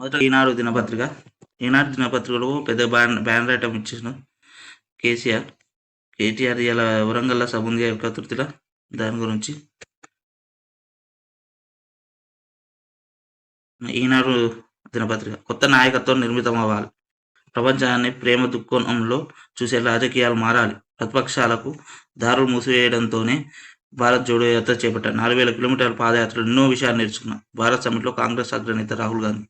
మొదట ఈనాడు దినపత్రిక ఈనాడు దినపత్రికలో పెద్ద బ్యాన్ బ్యానర్ ఐటమ్ ఇచ్చేసిన. కేసీఆర్ కేటీఆర్ ఇలా వరంగల్ సభ ఉంది దాని గురించి. ఈనాడు దినపత్రిక కొత్త నాయకత్వం నిర్మితం అవ్వాలి ప్రపంచాన్ని ప్రేమ దుఃఖంలో చూసే రాజకీయాలు మారాలి. ప్రతిపక్షాలకు దారులు మూసివేయడంతోనే భారత్ జోడో యాత్ర చేపట్టారు. నాలుగు వేల కిలోమీటర్ల పాదయాత్రలు ఎన్నో విషయాలు నేర్చుకున్నాం. భారత్ సమిట్లో కాంగ్రెస్ అగ్రనేత రాహుల్ గాంధీ.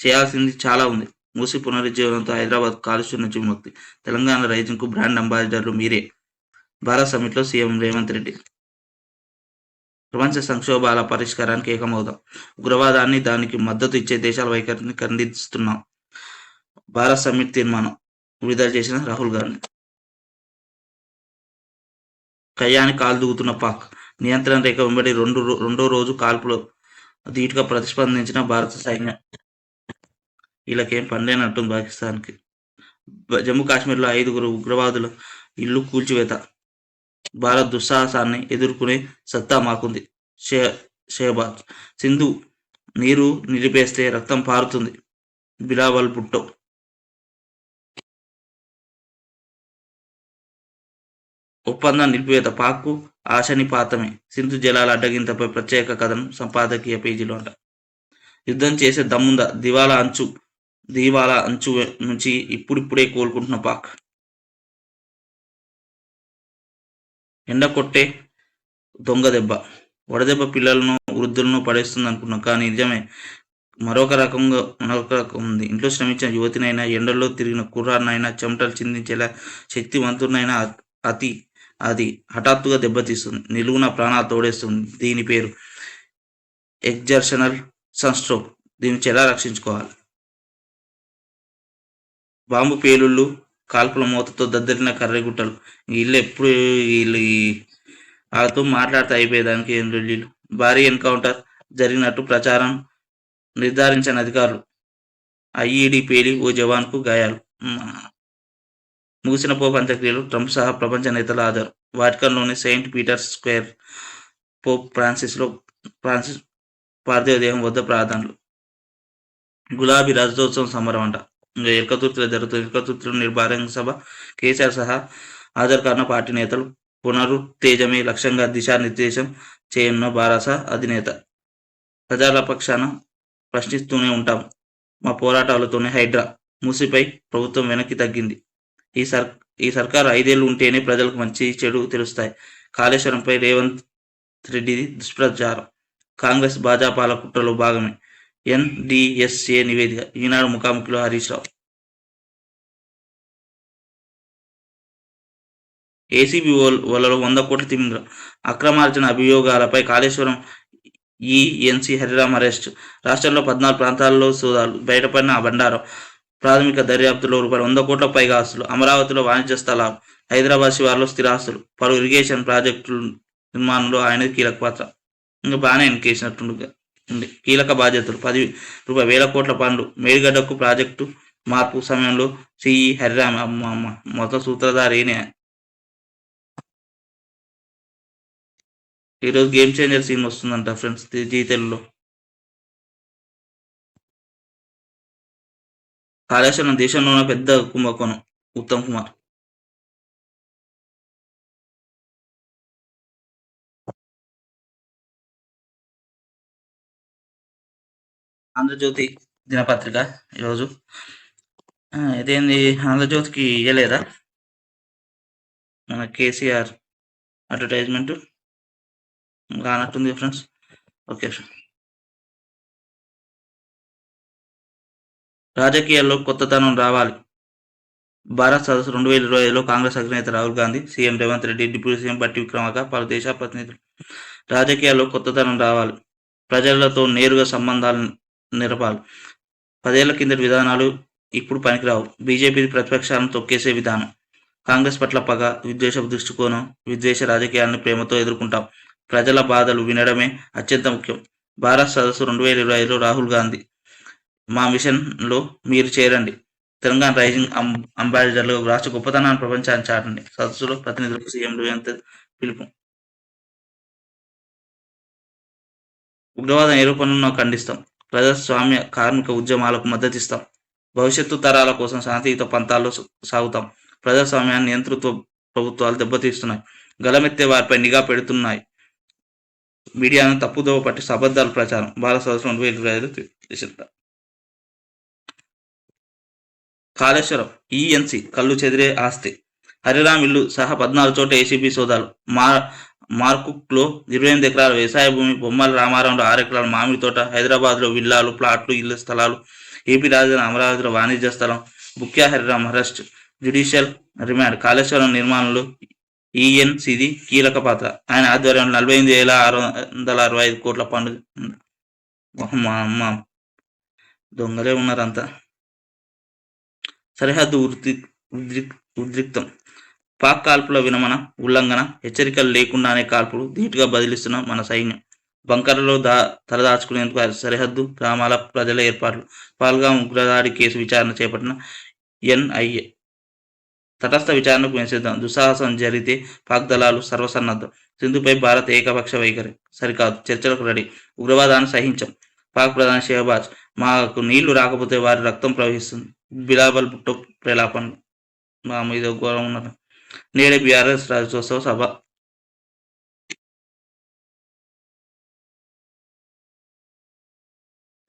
చేయాల్సింది చాలా ఉంది. మూసి పునరుజ్జీవనంతో హైదరాబాద్ కాలుష్య నుంచి విముక్తి. తెలంగాణ రైజింగ్కు బ్రాండ్ అంబాసిడర్లు మీరే. భారత్ సమిట్లో సీఎం రేవంత్ రెడ్డి. ప్రపంచ సంక్షోభాల పరిష్కారానికి ఏకమవుదాం. ఉగ్రవాదాన్ని దానికి మద్దతు ఇచ్చే దేశాల వైఖరిని ఖండిస్తున్నాం. భారత్ సమిట్ తీర్మానం విడుదల చేసిన రాహుల్ గాంధీ. కయ్యాని కాలు దూకుతున్న పాక్. నియంత్రణ రేఖ వెంబడి రెండు రెండో రోజు కాల్పులో ధీటుగా ప్రతిస్పందించిన భారత సైన్యం వీళ్ళకేం పండేనట్టుంది పాకిస్తాన్కి. జమ్మూ కాశ్మీర్లో ఐదుగురు ఉగ్రవాదులు ఇల్లు కూల్చివేత. భారత్ దుస్సాహసాన్ని ఎదుర్కొనే సత్తా మాకుంది. షే షేబాద్ సింధు నీరు నిలిపేస్తే రక్తం పారుతుంది. బిలావల్ పుట్టో. ఒప్పందం నిలిపివేత పాక్కు ఆశనిపాతమే. సింధు జలాల అడ్డగింతపై ప్రత్యేక కథనం సంపాదకీయ పేజీలో అంట. యుద్ధం చేసే దమ్ముందా? దివాలా అంచు. దీవాల అంచు నుంచి ఇప్పుడిప్పుడే కోలుకుంటున్న పాక్. ఎండ కొట్టే దొంగ దెబ్బ. వడదెబ్బ పిల్లలను వృద్ధులను పడేస్తుంది అనుకున్నాం కానీ నిజమే మరొక రకంగా మరొక రకం ఉంది. ఇంట్లో శ్రమించిన యువతినైనా ఎండల్లో తిరిగిన కుర్రాన్నైనా చెమటలు చిందించేలా శక్తివంతునైనా అతి అది హఠాత్తుగా దెబ్బతీస్తుంది. నిలువున ప్రాణాలు తోడేస్తుంది. దీని పేరు ఎగ్జర్షనల్ సన్స్ట్రోక్. దీని నుంచి ఎలా రక్షించుకోవాలి? బాంబు పేలుళ్ళు కాల్పుల మూతతో దద్దరిన కర్రగుట్టలు. వీళ్ళు ఎప్పుడు వీళ్ళు వాళ్ళతో మాట్లాడుతూ అయిపోయేదానికి ఏం వీళ్ళు. భారీ ఎన్కౌంటర్ జరిగినట్టు ప్రచారం నిర్ధారించిన అధికారులు. ఐఈడి పేలి ఓ జవాన్కు గాయాలు. ముగిసిన పోప్ అంత్యక్రియలు ట్రంప్ సహా ప్రపంచ నేతల ఆధారు. వాటికన్లోని సెయింట్ పీటర్స్ స్క్వేర్ పోప్ ఫ్రాన్సిస్లో ఫ్రాన్సిస్ పార్థివ దేహం వద్ద ప్రార్థనలు గులాబీ రజతోత్సవం సమరం అంట ఇంకా ఎక్కతుర్తిలో జరుగుతుంది ఎక్కతుర్తిలో నిర్భారంగ సభ కేసీఆర్ సహా హాజరు పార్టీ నేతలు పునరుత్తేజమే లక్ష్యంగా దిశానిర్దేశం చేయనున్న బారాస అధినేత. ప్రజల పక్షాన ప్రశ్నిస్తూనే ఉంటాం. మా పోరాటాలతోనే హైడ్రా మూసిపై ప్రభుత్వం వెనక్కి తగ్గింది. ఈ సర్ ఈ సర్కారు ఐదేళ్ళు ఉంటేనే ప్రజలకు మంచి చెడు తెలుస్తాయి. కాళేశ్వరంపై రేవంత్ రెడ్డి దుష్ప్రచారం. కాంగ్రెస్ భాజపాల కుట్రలో భాగమే. ఎన్డిఎస్ఏ నివేదిక. ఈనాడు ముఖాముఖిలో హరీష్ రావు. ఏసీబీ వలలో వంద కోట్ల తిమింగలం అక్రమార్జన అభియోగాలపై కాళేశ్వరం ఈఎన్సీ హరిరామ్ అరెస్ట్. రాష్ట్రంలో పద్నాలుగు ప్రాంతాల్లో సోదాలు. బయటపడిన బండారం ప్రాథమిక దర్యాప్తులో రూపాయలు వంద కోట్ల పైగా ఆస్తులు. అమరావతిలో వాణిజ్య స్థలాలు. హైదరాబాద్ శివార్లో స్థిరాస్తులు పలు ఇరిగేషన్ ప్రాజెక్టులు నిర్మాణంలో ఆయన కీలక పాత్ర. ఇంకా బాగానే ఎన్కేసినట్టుండగా. కీలక బాధ్యతలు. పది రూపాయల వేల కోట్ల పనులు. మేడిగడ్డకు ప్రాజెక్టు మార్పు సమయంలో సిఈ హరిరామ్ అమ్మ అమ్మ. మొత్తం సూత్రధారి ఈరోజు గేమ్ చేంజర్ సీన్ వస్తుందంట ఫ్రెండ్స్ జీ తెలుగులో. కాళేశ్వరం దేశంలోనే పెద్ద కుంభకోణం. ఉత్తమ్ కుమార్. ఆంధ్రజ్యోతి దినపత్రిక ఈరోజు. ఇదేంది? ఆంధ్రజ్యోతికి ఇవ్వలేదా మన కేసీఆర్ అడ్వర్టైజ్మెంట్ రానట్టుంది ఫ్రెండ్స్. ఓకే రాజకీయాల్లో కొత్తతనం రావాలి. భారత్ సదస్సు రెండు వేల ఇరవై ఐదులో కాంగ్రెస్ అధినేత Rahul Gandhi CM Revanth Reddy deputy CM Bhatti Vikramarka పలు దేశ ప్రతినిధులు. రాజకీయాల్లో కొత్తతనం రావాలి. ప్రజలతో నేరుగా సంబంధాలు నిరపాలి. పదేళ్ళ కిందటి విధానాలు ఇప్పుడు పనికిరావు. బీజేపీ ప్రతిపక్షాలను తొక్కేసే విధానం. కాంగ్రెస్ పట్ల పగ విద్వేష దృష్టికోణం విద్వేష రాజకీయాలను ప్రేమతో ఎదుర్కొంటాం. ప్రజల బాధలు వినడమే అత్యంత ముఖ్యం. భారత్ సదస్సు రెండు వేల ఇరవై ఐదులో రాహుల్ గాంధీ మా మిషన్లో మీరు చేరండి. తెలంగాణ రైజింగ్ అంబాసిడర్లు రాష్ట్ర గొప్పతనాన్ని ప్రపంచాన్ని చాటండి. సదస్సులో ప్రతినిధులకు సీఎం ఎంత పిలుపు. ఉగ్రవాద నిరూపణను ఖండిస్తాం. ప్రజాస్వామ్య కార్మిక ఉద్యమాలకు మద్దతిస్తాం. భవిష్యత్తు తరాల కోసం శాంతియుత పంతాల్లో సాగుతాం. ప్రజాస్వామ్యాన్ని నియంతృత్వ ప్రభుత్వాలు దెబ్బతీస్తున్నాయి. గలమెత్తే వారిపై నిఘా పెడుతున్నాయి. మీడియాను తప్పుదోవ పట్టి అబద్ధాల ప్రచారం. భారత సంవత్సరం రెండు వేల ఇరవై ఐదు కాళేశ్వరం ఈఎన్సి కళ్ళు చెదిరే ఆస్తి. హరిరామ్ ఇల్లు సహా పద్నాలుగు చోట్ల ఏసీబీ సోదాలు. మా మార్కుక్లో ఇరవై ఎనిమిది ఎకరాల వ్యవసాయ భూమి బొమ్మల రామారంలో ఆరు ఎకరాల మామిడి తోట హైదరాబాద్లో విల్లాలు ప్లాట్లు ఇళ్ళ స్థలాలు ఏపీ రాజధాని అమరావతిలో వాణిజ్య స్థలం Bukya Hariram arrest judicial remand Kaleshwaram నిర్మాణంలో ఈఎన్సిది కీలక పాత్ర. ఆయన ఆధ్వర్యంలో నలభై ఎనిమిది వేల ఆరు వందల అరవై ఐదు కోట్ల పండుగ మా అమ్మ. దొంగలే ఉన్నారంతా. సరిహద్దు ఉద్రి ఉద్రిక్ ఉద్రిక్తం. పాక్ కాల్పుల వినమన ఉల్లంఘన హెచ్చరికలు లేకుండానే కాల్పులు ధీటుగా బదిలిస్తున్న మన సైన్యం. బంకర్లలో దా తలదాచుకునేందుకు సరిహద్దు గ్రామాల ప్రజల ఏర్పాట్లు. పాల్గాం ఉగ్రదాడి కేసు విచారణ చేపట్టిన ఎన్ఐఏ తటస్థ విచారణకు వెనుసిద్దాం దుస్సాహసం జరిగితే పాక్ దళాలు సర్వసన్నద్ధం. సింధుపై భారత్ ఏకపక్ష వైఖరి సరికాదు. చర్చలకు రెడీ. ఉగ్రవాదాన్ని సహించం. పాక్ ప్రధాని షెహబాజ్ మాకు నీళ్ళు రాకపోతే వారి రక్తం ప్రవహిస్తుంది. బిలాబల్ భుట్టో ప్రలాపనలు మా మీద ఘోరం ఉన్నది. నేడే బీఆర్ఎస్ రాజ్యోత్సవ సభ.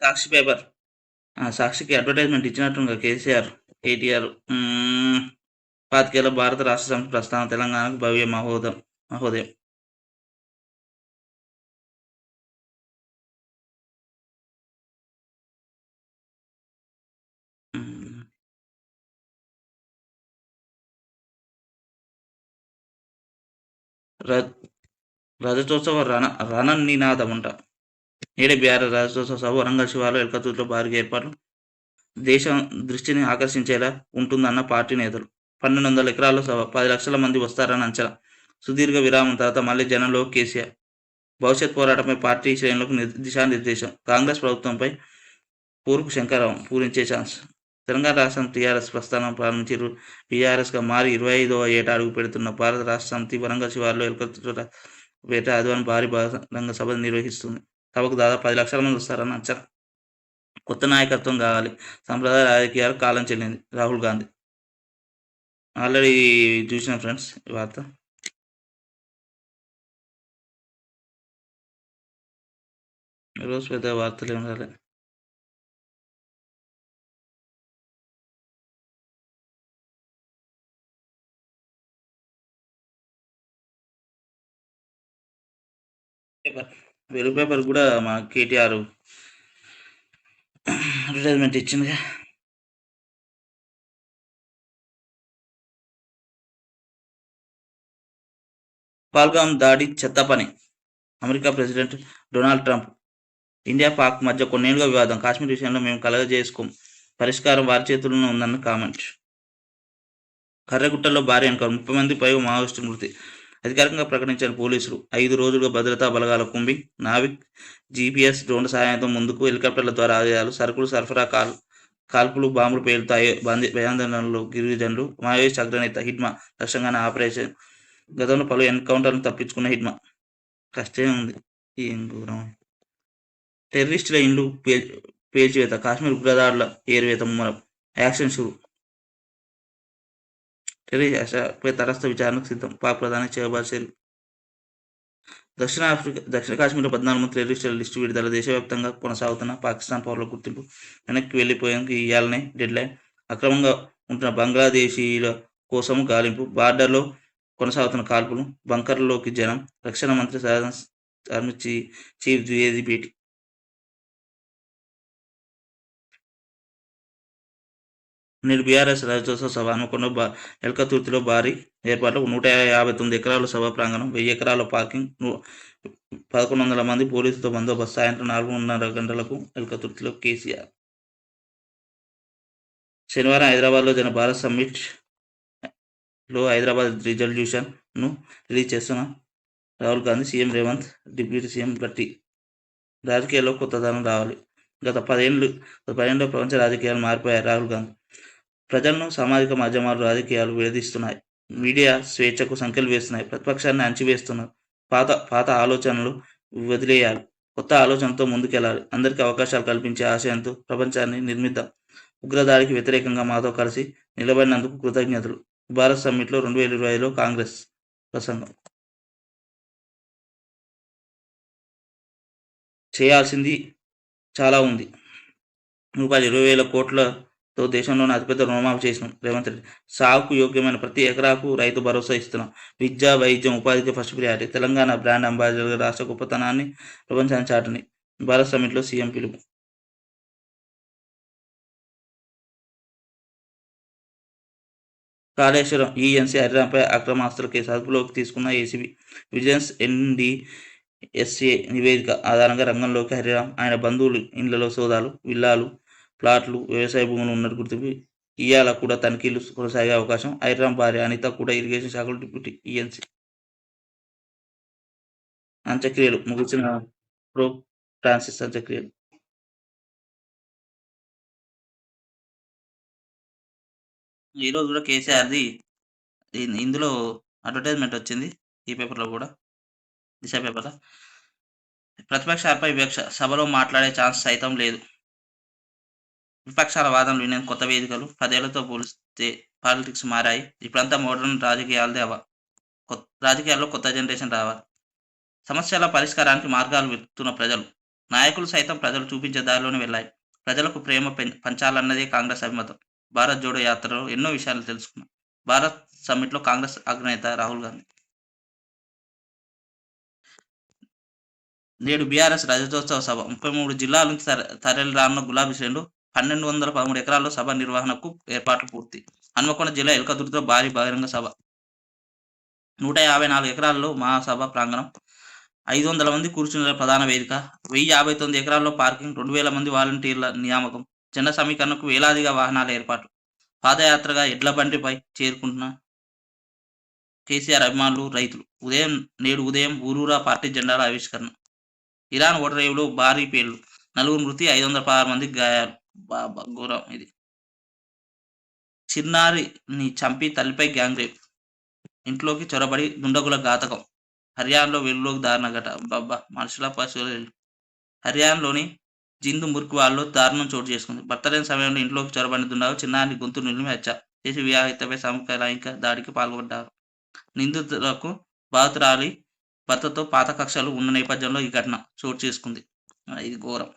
సాక్షి పేపర్. ఆ, సాక్షికి అడ్వర్టైజ్మెంట్ ఇచ్చినట్టుగా కేసీఆర్ కేటీఆర్. మ్మ్. పాతికేళ్ళ భారత రాష్ట్ర సంస్థ ప్రస్థానం తెలంగాణకు భవ్య మహోదయం మహోదయం. రజతోత్సవ రణ రణ నినాదం అంట నేడే బీఆర్ రజతోత్సవ సభ వరంగల్ శివారు ఎల్కతూరులో భారీగా ఏర్పాట్లు. దేశం దృష్టిని ఆకర్షించేలా ఉంటుందన్న పార్టీ నేతలు. పన్నెండు వందల ఎకరాల్లో సభ పది లక్షల మంది వస్తారని అంచనా. సుదీర్ఘ విరామం తర్వాత మళ్ళీ జనంలో కేసీఆర్. భవిష్యత్ పోరాటంపై పార్టీ శ్రేణులకు నిర్- దిశానిర్దేశం. కాంగ్రెస్ ప్రభుత్వంపై పూర్పు శంకరం పూరించే ఛాన్స్. తెలంగాణ రాష్ట్రం టీఆర్ఎస్ ప్రస్థానం ప్రారంభించి టీఆర్ఎస్గా మారి ఇరవై ఐదవ ఏట అడుగు పెడుతున్న భారత రాష్ట్ర సమితి వరంగల్ శివార్లో ఎల్కతూరు ఆదివారం భారీ బహిరంగ సభ నిర్వహిస్తుంది. సభకు దాదాపు పది లక్షల మంది వస్తారని అంచనా. కొత్త నాయకత్వం కావాలి. సంప్రదాయ రాజకీయాలు కాలం చెల్లింది. రాహుల్ గాంధీ. ఆల్రెడీ చూసిన ఫ్రెండ్స్ ఈ వార్త. ఈరోజు పెద్ద వార్తలు ఏం పేపర్ వెలుగు పేపర్ కూడా మా కేటీఆర్ అడ్వర్టైజ్మెంట్ ఇచ్చిందిగా. పాల్గాం దాడి చెత్త పని. America president Donald Trump. India Pak మధ్య కొన్నేళ్ళుగా వివాదం. కాశ్మీర్ విషయంలో మేము కలగజేసుకోం. పరిష్కారం వారి చేతుల్లోనే ఉందన్న కామెంట్. కర్రగుట్టలో భారీ ఎన్కౌంటర్ ముప్పై మంది పైగా మావోయిస్టు మృతి. అధికారికంగా ప్రకటించిన పోలీసులు ఐదు రోజులుగా భద్రతా బలగాల కుంబి నావిక్ జీపీఎస్ డ్రోన్ సహాయంతో ముందుకు హెలికాప్టర్ల ద్వారా ఆదాయాలు సరుకులు సరఫరా కాల్ కాల్పులు బాంబులు పేలుతాయి భయాందోళనలు గిరిజనులు మావోయిస్ట్ అగ్రనేత హిడ్మా లక్ష్యంగానే ఆపరేషన్ గతంలో పలు ఎన్కౌంటర్లను తప్పించుకున్న హిడ్మా కష్టమే ఉంది. ఏం ఘోరం. టెర్రరిస్టుల ఇండ్లు పేల్చివేత కాశ్మీర్ ఉగ్రదాడుల ఏరువేత ముమ్మరం. యాక్షన్ షురు టెర్రరిస్టులపై తటస్థ విచారణకు సిద్ధం. పాక్ ప్రధాని షెహబాజ్ షరీఫ్ దక్షిణ ఆఫ్రికా దక్షిణ కాశ్మీర్లో పద్నాలుగు మంది టెర్రరిస్టుల లిస్టు విడుదల దేశవ్యాప్తంగా కొనసాగుతున్న పాకిస్తాన్ పౌరుల గుర్తింపు వెనక్కి వెళ్ళిపోయేందుకు ఇవ్వాలనే డెడ్ లైన్ అక్రమంగా ఉంటున్న బంగ్లాదేశీల కోసం గాలింపు బార్డర్లో కొనసాగుతున్న కాల్పులు బంకర్లోకి జనం రక్షణ మంత్రి సాధన ఆర్మీ చీఫ్ ద్వివేది భేటీ నేడు బీఆర్ఎస్ రాజ్యోత్సవ సభ హనుమకొండ బా ఎల్కతుర్తిలో భారీ ఏర్పాట్లు నూట యాభై తొమ్మిది ఎకరాల సభ ప్రాంగణం వెయ్యి ఎకరాల పార్కింగ్ పదకొండు వందల మంది పోలీసులతో బందోబస్తు. సాయంత్రం నాలుగున్నర గంటలకు ఎల్కతుర్తిలో కేసీఆర్. శనివారం హైదరాబాద్లో జరిగిన భారత్ సమ్మిట్లో హైదరాబాద్ రిజల్యూషన్ను రిలీజ్ చేస్తున్న Rahul Gandhi CM Revanth deputy CM గట్టి రాజకీయాల్లో కొత్తదనం రావాలి. గత పదేళ్ళు గత పదేళ్ళలో ప్రపంచ రాజకీయాలు మారిపోయాయి. రాహుల్ గాంధీ ప్రజలను సామాజిక మాధ్యమాలు రాజకీయాలు విడదీస్తున్నాయి. మీడియా స్వేచ్ఛకు సంఖ్యలు వేస్తున్నాయి. ప్రతిపక్షాన్ని అణచివేస్తున్నారు పాత పాత ఆలోచనలు వదిలేయాలి. కొత్త ఆలోచనతో ముందుకెళ్ళాలి. అందరికీ అవకాశాలు కల్పించే ఆశయంతో ప్రపంచాన్ని నిర్మిద్దాం. ఉగ్రదాడికి వ్యతిరేకంగా మాతో కలిసి నిలబడినందుకు కృతజ్ఞతలు. భారత్ సమ్మిట్లో రెండు వేల ఇరవై ఐదులో కాంగ్రెస్ ప్రసంగం. చేయాల్సింది చాలా ఉంది. రూపాయలు ఇరవై వేల కోట్ల తో దేశంలోని అతిపెద్ద రుణమాఫీ చేసినాం. రేవంత్ రెడ్డి. సాగుకు యోగ్యమైన ప్రతి ఎకరాకు రైతు భరోసా ఇస్తున్నాం. విద్య వైద్యం ఉపాధికి first priority Telangana brand ambassador రాష్ట్ర గొప్పతనాన్ని ప్రపంచాన్ని చాటని. భారత్ సమ్మిట్లో సీఎం పిలుపు. కాళేశ్వరం ఈఎన్సీ హరిరాంపై అక్రమాస్తుల కేసు. అదుపులోకి తీసుకున్న ఏసీబీ విజిలెన్స్ ఎన్డి ఎస్ఏ నివేదిక ఆధారంగా రంగంలోకి హరిరామ్. ఆయన బంధువులు ఇండ్లలో సోదాలు విల్లాలు ప్లాట్లు వ్యవసాయ భూములు ఉన్నట్టు గుర్తింపు ఇవాళ కూడా తనిఖీలు కొనసాగే అవకాశం. హరిరామ్ భార్య అనిత కూడా ఇరిగేషన్ శాఖలో డిప్యూటీ ఈఎన్సీ. అంత్యక్రియలు ముగిసిన ప్రో ఫ్రాన్సిస్ అంత్యక్రియలు. ఈరోజు కూడా కేసీఆర్ది ఇందులో అడ్వర్టైజ్మెంట్ వచ్చింది ఈ పేపర్లో కూడా దిశ పేపర్లో. ప్రతిపక్షాలపై వివక్ష సభలో మాట్లాడే ఛాన్స్ సైతం లేదు. విపక్షాల వాదనలు వినే కొత్త వేదికలు పదేళ్ళతో పోలిస్తే పాలిటిక్స్ మారాయి. ఇప్పుడంతా మోడర్న్ రాజకీయాలదే అవ కొత్త రాజకీయాల్లో కొత్త జనరేషన్ రావాలి సమస్యల పరిష్కారానికి మార్గాలు వెతుకుతున్న ప్రజలు నాయకులు సైతం ప్రజలు చూపించే దారిలోనే వెళ్ళాయి. ప్రజలకు ప్రేమ పంచాలన్నదే కాంగ్రెస్ అభిమతం. భారత్ జోడో యాత్రలో ఎన్నో విషయాలు తెలుసుకున్నాం. భారత్ సమ్మిట్లో కాంగ్రెస్ అగ్రనేత రాహుల్ గాంధీ. నేడు బీఆర్ఎస్ రజతోత్సవ సభ. ముప్పై మూడు జిల్లాల నుంచి తర- తరలి రానున్న గులాబీ శ్రేణులు పన్నెండు వందల పదమూడు ఎకరాల్లో సభ నిర్వహణకు ఏర్పాట్లు పూర్తి. హన్మకొండ జిల్లా ఎల్కదుర్తిలో భారీ బహిరంగ సభ. నూట యాభై నాలుగు ఎకరాల్లో మహాసభ ప్రాంగణం ఐదు వందల మంది కూర్చునే ప్రధాన వేదిక వెయ్యి యాభై తొమ్మిది ఎకరాల్లో పార్కింగ్ రెండు వేల మంది వాలంటీర్ల నియామకం జన సమీకరణకు వేలాదిగా వాహనాల ఏర్పాటు పాదయాత్రగా ఎడ్ల బండిపై చేరుకుంటున్న కేసీఆర్ అభిమానులు రైతులు. ఉదయం నేడు ఉదయం ఊరూరా పార్టీ జెండాల ఆవిష్కరణ. ఇరాన్ ఓడరేవులో భారీ పేర్లు నలుగురు మృతి ఐదు వందల పదహారు మంది గాయాలు. బాబా ఘోరం ఇది. చిన్నారిని చంపి తల్లిపై గ్యాంగ్ రేప్ ఇంట్లోకి చొరబడి దుండగుల ఘాతకం. హర్యానాలో వెలుగులోకి దారుణ ఘట బాబా మనుషుల పశువులు హర్యానాలోని జిందు మురుకువాల్లో దారుణం చోటు చేసుకుంది. భర్తలేని సమయంలో ఇంట్లోకి చొరబడిన దుండగు చిన్నారిని గొంతు నిలిమి హత్య చేసి వివాహితపై సామూహిక దాడికి పాల్గొంటారు నిందితులకు బాధితురాలి భర్తతో పాత కక్షలు ఉన్న నేపథ్యంలో ఈ ఘటన చోటు చేసుకుంది. ఇది ఘోరం.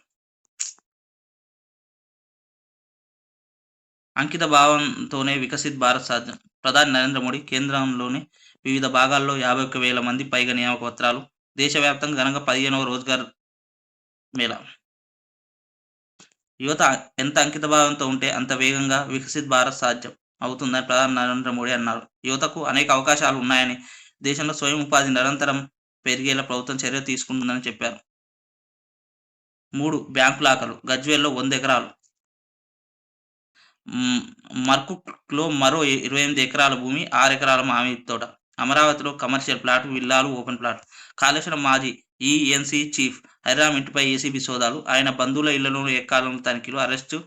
అంకిత భావంతోనే వికసిత్ భారత్ సాధ్యం ప్రధాని నరేంద్ర మోడీ కేంద్రంలోని వివిధ భాగాల్లో యాభై ఒక్క వేల మంది పైగా నియామక పత్రాలు దేశవ్యాప్తంగా ఘనంగా పదిహేనవ రోజ్గార్ మేళ. యువత ఎంత అంకిత భావంతో ఉంటే అంత వేగంగా వికసిత్ భారత్ సాధ్యం అవుతుందని ప్రధాని నరేంద్ర మోడీ అన్నారు. యువతకు అనేక అవకాశాలు ఉన్నాయని దేశంలో స్వయం ఉపాధి నిరంతరం పెరిగేలా ప్రభుత్వం చర్య తీసుకుంటుందని చెప్పారు. మూడు బ్యాంకు లాకర్లు గజ్వేల్లో వంద ఎకరాలు మర్కుక్లో మరో ఇరవై ఎనిమిది ఎకరాల భూమి ఆరు ఎకరాల మామిడి తోట. అమరావతిలో కమర్షియల్ ప్లాట్ విల్లాలు ఓపెన్ ప్లాట్. కాళేశ్వరం మాజీ ఈఎన్సీ చీఫ్ హైరామ్ ఇంటిపై ఏసీబీ సోదాలు. ఆయన బంధువుల ఇళ్ళలో ఎక్కాలను తనిఖీలు అరెస్టు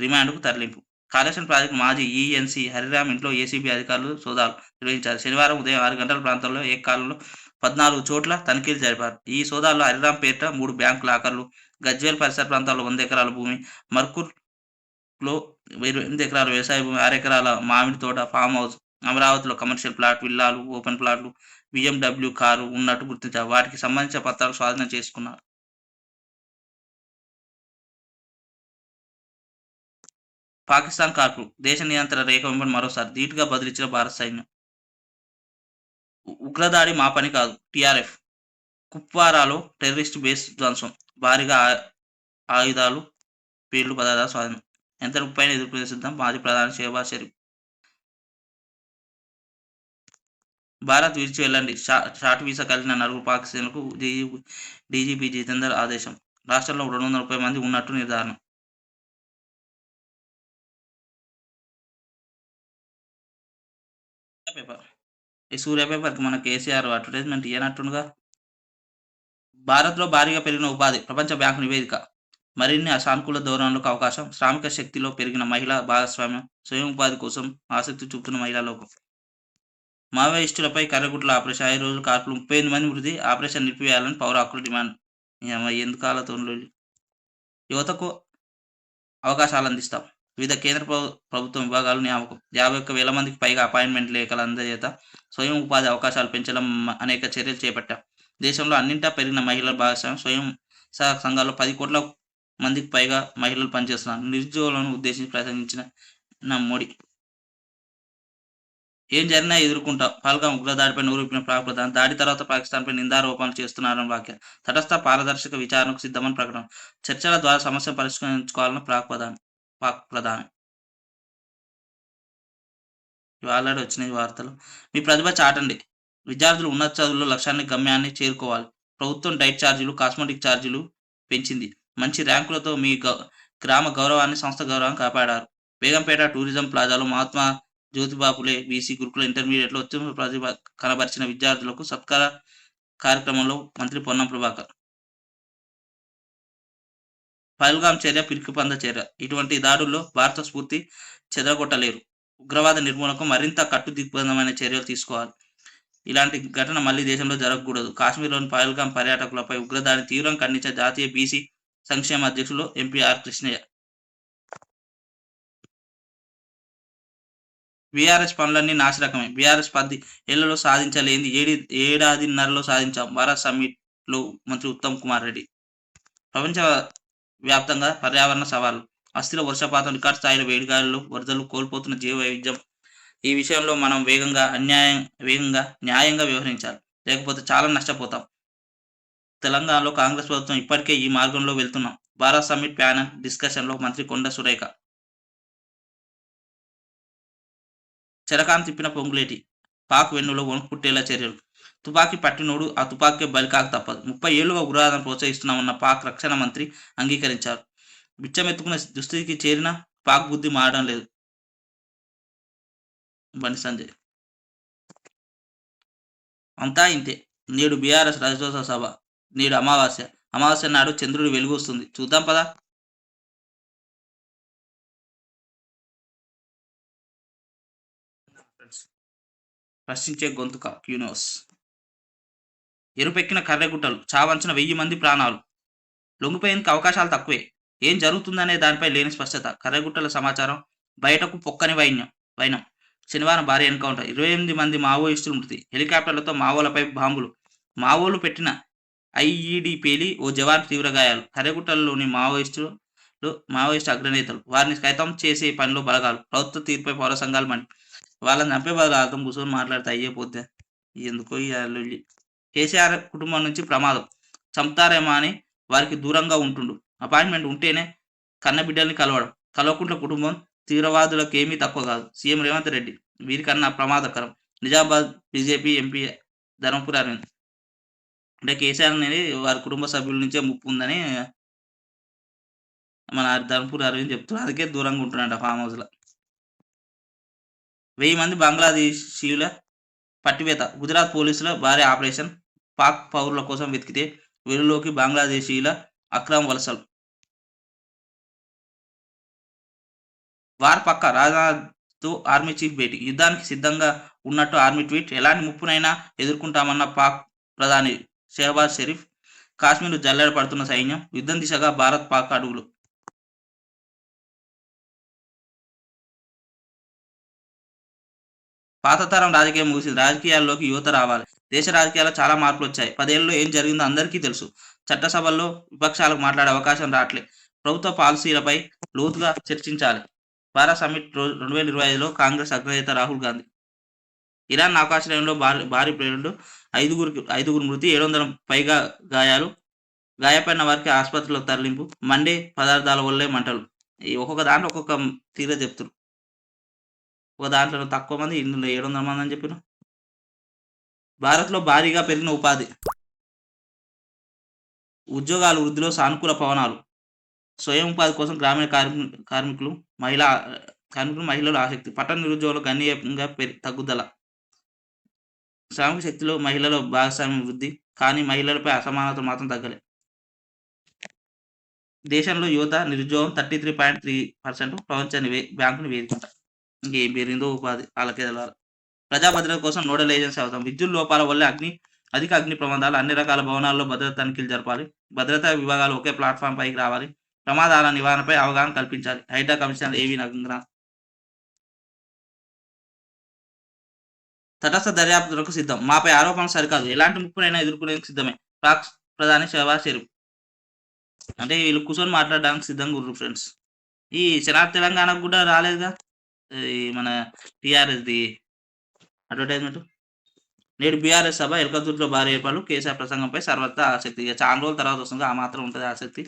రిమాండ్కు తరలింపు. కాళేశ్వరం ప్రాజెక్టు మాజీ ఈఎన్సీ హరిరామ్ ఇంట్లో ఏసీబీ అధికారులు సోదాలు నిర్వహించారు. శనివారం ఉదయం ఆరు గంటల ప్రాంతంలో ఏకాలంలో పద్నాలుగు చోట్ల తనిఖీలు జరిపారు. ఈ సోదాల్లో హరిరామ్ పేరిట మూడు బ్యాంకు లాకర్లు గజ్వేల్ పరిసర ప్రాంతాల్లో వంద ఎకరాల భూమి లో ఇరవై ఎనిమిది ఎకరాల వ్యవసాయ భూమి ఆరు ఎకరాల మామిడి తోట ఫామ్ హౌస్ అమరావతిలో కమర్షియల్ ప్లాట్ విల్లాలు ఓపెన్ ప్లాట్లు బిఎండబ్ల్యూ కారు ఉన్నట్టు గుర్తించారు వాటికి సంబంధించిన పత్రాలు స్వాధీనం చేసుకున్నారు. పాకిస్తాన్ కార్పు దేశ నియంత్రణ రేఖ వెంబడి మరోసారి ధీటుగా బదిలించిన భారత సైన్యం. ఉగ్రదాడి మా పని కాదు టిఆర్ఎఫ్ కుప్వారాలో టెర్రరిస్ట్ బేస్ ధ్వంసం భారీగా ఆ- ఆయుధాలు పేర్లు పదార్థాలు స్వాధీనం. ఎంత ముప్పైన ఎదుర్కొనే సిద్ధం మాజీ ప్రధాని షేబాజ్ షరీఫ్ భారత్ విడిచి వెళ్ళండి. షా షార్ట్ వీసా కలిగిన నలుగురు పాకిస్తాన్లకు డీజీపీ డీజీపీ జితేందర్ ఆదేశం. రాష్ట్రంలో రెండు వందల ముప్పై మంది ఉన్నట్టు నిర్ధారణ. పేపర్. ఈ సూర్య పేపర్కి మన కేసీఆర్ అడ్వర్టైజ్మెంట్ ఇయ్యనట్టుండగా భారత్లో భారీగా పెరిగిన ఉపాధి ప్రపంచ బ్యాంకు నివేదిక. మరిన్ని అసానుకూల ధోరణులకు అవకాశం. శ్రామిక శక్తిలో పెరిగిన మహిళా భాగస్వామ్యం స్వయం ఉపాధి కోసం ఆసక్తి చూపుతున్న మహిళా లోకం. మావోయిస్టులపై కర్రగుట్ల ఆపరేషన్ ఐదు రోజులు కార్పులు ముప్పై ఎనిమిది మంది మృతి ఆపరేషన్ నిలిపివేయాలని పౌర హక్కుల డిమాండ్. ఎందుకాల తోనులు యువతకు అవకాశాలు అందిస్తాం. వివిధ కేంద్ర ప్రభు- ప్రభుత్వం విభాగాలు నియామకం. యాభై ఒక్క వేల మందికి పైగా అపాయింట్మెంట్ లేఖల అందజేత స్వయం ఉపాధి అవకాశాలు పెంచడం అనేక చర్యలు చేపట్టాం. దేశంలో అన్నింటా పెరిగిన మహిళల భాగస్వామ్యం స్వయం సహాయక సంఘాల్లో పది కోట్ల మందికి పైగా మహిళలు పనిచేస్తున్నారు. నిరుద్యోగులను ఉద్దేశించి ప్రసంగించిన నా మోడీ. ఏం జరిగినా ఎదుర్కొంటా. పాల్గా ఉగ్రదాడిపై నూరిపిన పాక్ ప్రధాని. దాడి తర్వాత పాకిస్తాన్పై నిందారోపణలు చేస్తున్నారని వ్యాఖ్య. తటస్థ పారదర్శక విచారణకు సిద్ధమని ప్రకటన. చర్చల ద్వారా సమస్య పరిష్కరించుకోవాలని పాక్ ప్రధాని. పాక్ ప్రధాని. ఆల్రెడీ వచ్చినాయి వార్తలు. మీ ప్రతిభ చాటండి. విద్యార్థులు ఉన్నత చదువుల్లో లక్ష్యాన్ని గమ్యాన్ని చేరుకోవాలి. ప్రభుత్వం డైట్ ఛార్జీలు కాస్మెటిక్ ఛార్జీలు పెంచింది. మంచి ర్యాంకులతో మీ గ్రామ గౌరవాన్ని సంస్థ గౌరవాన్ని కాపాడారు. బేగంపేట టూరిజం ప్లాజాలో మహాత్మా జ్యోతిబాపులే బీసీ గురుకుల ఇంటర్మీడియట్లో ఉత్తమ ప్రతిభ కనబరిచిన విద్యార్థులకు సత్కార కార్యక్రమంలో మంత్రి పొన్నం ప్రభాకర్. పల్గాం చర్య పిరికిపంద చర్య. ఇటువంటి దాడుల్లో భారత స్ఫూర్తి చెదరగొట్టలేరు. ఉగ్రవాద నిర్మూలనకు మరింత కట్టుదిగ్బంధమైన చర్యలు తీసుకోవాలి. ఇలాంటి ఘటన మళ్ళీ దేశంలో జరగకూడదు. కాశ్మీర్లోని పహల్గాం పర్యాటకులపై ఉగ్రదాడిని తీవ్రంగా ఖండించే జాతీయ బీసీ సంక్షేమ అధ్యక్షులు ఎంపీ ఆర్ కృష్ణయ్య. బీఆర్ఎస్ పనులన్నీ నాశరకమే బీఆర్ఎస్ పది ఏళ్ళలో సాధించలేని ఏడి ఏడాదిన్నరలో సాధించాం. భారత్ సమ్మిట్లో మంత్రి ఉత్తమ్ కుమార్ రెడ్డి. ప్రపంచ వ్యాప్తంగా పర్యావరణ సవాళ్ళు. అస్థిర వర్షపాతం రికార్డ్ స్థాయిలో వేడిగాలులు వరదలు కోల్పోతున్న జీవ వైవిధ్యం ఈ విషయంలో మనం వేగంగా అన్యాయం వేగంగా న్యాయంగా వ్యవహరించాలి. లేకపోతే చాలా నష్టపోతాం. తెలంగాణలో కాంగ్రెస్ ప్రభుత్వం ఇప్పటికే ఈ మార్గంలో వెళ్తున్నాం భారత్ సమ్మిట్ ప్యానల్ డిస్కషన్లో మంత్రి కొండ సురేఖ. చెరకాం తిప్పిన పొంగులేటి పాక్ వెన్నులో వణుకుట్టేలా చర్యలు. తుపాకీ పట్టినోడు ఆ తుపాకీ బలికాకు తప్పదు. ముప్పై ఏళ్ళుగా ఉగ్రవాదం ప్రోత్సహిస్తున్నామన్న పాక్ రక్షణ మంత్రి అంగీకరించారు. బిచ్చమెత్తుకున్న దుస్థితికి చేరిన పాక్ బుద్ధి మారడం లేదు. బండి సంజయ్. అంతా ఇంతే. నేడు బీఆర్ఎస్ రాజ్యోత్సవ సభ. నేడు అమావాస్య. అమావాస్య నాడు చంద్రుడు వెలుగు వస్తుంది. చూద్దాం పదా. ప్రశ్నించే గొంతుక క్యూనివర్స్ ఎరుపెక్కిన కర్రెగుట్టలు చావంచిన వెయ్యి మంది ప్రాణాలు. లొంగిపోయేందుకు అవకాశాలు తక్కువే. ఏం జరుగుతుందనే దానిపై లేని స్పష్టత. కర్రెగుట్టల సమాచారం బయటకు పొక్కని వైన్యం వైనం. శనివారం భారీ ఎన్కౌంటర్. ఇరవై ఎనిమిది మంది మావోయిస్టులు మృతి. హెలికాప్టర్లతో మావోలపై బాంబులు. మావోలు పెట్టిన ఐఈడి పేలి ఓ జవాన్ తీవ్ర గాయాలు. కర్రెగుట్టలలోని మావోయిస్టులు మావోయిస్టు అగ్రనేతలు. వారిని కైతం చేసే పనిలో బలగాలు. ప్రభుత్వ తీర్పై పౌర సంఘాలు మండి వాళ్ళని చంపే బదులు అర్థం కూర్చొని మాట్లాడితే అయ్యే పోతే ఎందుకో ఈ కేసీఆర్ కుటుంబం నుంచి ప్రమాదం. చంపుతారేమో అని వారికి దూరంగా ఉంటుండు. అపాయింట్మెంట్ ఉంటేనే కన్నబిడ్డల్ని కలవడం. కలవకుంట్ల కుటుంబం తీవ్రవాదులకు ఏమీ తక్కువ కాదు. సీఎం రేవంత్ రెడ్డి. వీరికన్నా ప్రమాదకరం. Nizamabad BJP MP Dharmapuri Arvind. అంటే కేసీఆర్ అనేది వారి కుటుంబ సభ్యుల నుంచే ముప్పు ఉందని మన ధర్మపూర్ అరవింద్ చెప్తున్నారు. అందుకే దూరంగా ఉంటున్నాడు ఫామ్ హౌస్లో వెయ్యి మంది బంగ్లాదేశీయుల పట్టివేత. గుజరాత్ పోలీసుల భారీ ఆపరేషన్ పాక్ పౌరుల కోసం వెతికితే వెలులోకి బంగ్లాదేశీయుల అక్రమ వలసలు. వార్ పక్క రాజ్నాథ్తో ఆర్మీ చీఫ్ భేటీ. యుద్ధానికి సిద్ధంగా ఉన్నట్టు ఆర్మీ ట్వీట్. ఎలాంటి ముప్పునైనా ఎదుర్కొంటామన్న పాక్ ప్రధాని షెహబాజ్ షరీఫ్ కాశ్మీర్ జల్లెడ పడుతున్న సైన్యం యుద్ధం దిశగా భారత్ పాక్ అడుగులు. పాత తరం రాజకీయం ముగిసింది. రాజకీయాల్లోకి యువత రావాలి. దేశ రాజకీయాల్లో చాలా మార్పులు వచ్చాయి. పదేళ్ళలో ఏం జరిగిందో అందరికీ తెలుసు. చట్టసభల్లో విపక్షాలకు మాట్లాడే అవకాశం రావట్లే ప్రభుత్వ పాలసీలపై లోతుగా చర్చించాలి. భారత్ సమ్మిట్ రెండు వేల ఇరవై ఐదులో కాంగ్రెస్ అగ్రనేత రాహుల్ గాంధీ ఇరాన్ ఆకాశంలో భారీ భారీ ప్రేరణలు ఐదుగురికి ఐదుగురు మృతి ఏడు వందల పైగా గాయాలు. గాయపడిన వారికి ఆసుపత్రిలో తరలింపు. మండే పదార్థాల వల్లే మంటలు. ఈ ఒక్కొక్క దాంట్లో ఒక్కొక్క తీర చెప్తారు. ఒక దాంట్లో తక్కువ మంది ఇందులో ఏడు వందల మంది అని చెప్పిన భారత్లో భారీగా పెరిగిన ఉపాధి. ఉద్యోగాలు వృద్ధిలో సానుకూల పవనాలు. స్వయం ఉపాధి కోసం గ్రామీణ కార్మి కార్మికులు మహిళా కార్మికులు మహిళలు ఆసక్తి. పట్టణ నిరుద్యోగులు గణనీయంగా పెరి తగ్గుదల. శ్రామిక శక్తిలో మహిళల భాగస్వామ్యం వృద్ధి కానీ మహిళలపై అసమానత మాత్రం తగ్గలే. దేశంలో యువత నిరుద్యోగం thirty three point three percent ప్రపంచ నివే- బ్యాంకు ఇంకేం పెరిగిందో ఉపాధి వాళ్ళకే తెలవాలి. ప్రజా భద్రత కోసం నోడల్ ఏజెన్సీ అవసరం విద్యుత్ లోపాల వల్ల అగ్ని అధిక అగ్ని ప్రమాదాలు అన్ని రకాల భవనాల్లో భద్రత తనిఖీలు జరపాలి. భద్రతా విభాగాలు ఒకే ప్లాట్ఫామ్ పైకి రావాలి. ప్రమాదాల నివారణపై అవగాహన కల్పించాలి. హైడ్రా కమిషనర్ ఏవి నగంగ్రా తటస్థ దర్యాప్తులకు సిద్ధం. మాపై ఆరోపణలు సరికాదు. ఎలాంటి ముప్పునైనా ఎదుర్కొనేందుకు సిద్ధమే. పాక్ ప్రధాని షహబాజ్ షరీఫ్ అంటే వీళ్ళు కూర్చొని మాట్లాడడానికి సిద్ధంగా ఉన్నారు ఫ్రెండ్స్. ఈ శనార్ తెలంగాణకు కూడా రాలేదుగా? మన టిఆర్ఎస్ది అడ్వర్టైజ్మెంట్. నేడు బీఆర్ఎస్ సభ ఎల్కతుర్తిలో భారీ ఏర్పాట్లు. కేసీఆర్ ప్రసంగంపై సర్వత్రా ఆసక్తి. చాలా రోజుల తర్వాత వస్తుంది. ఆ మాత్రం ఉంటుంది ఆసక్తి.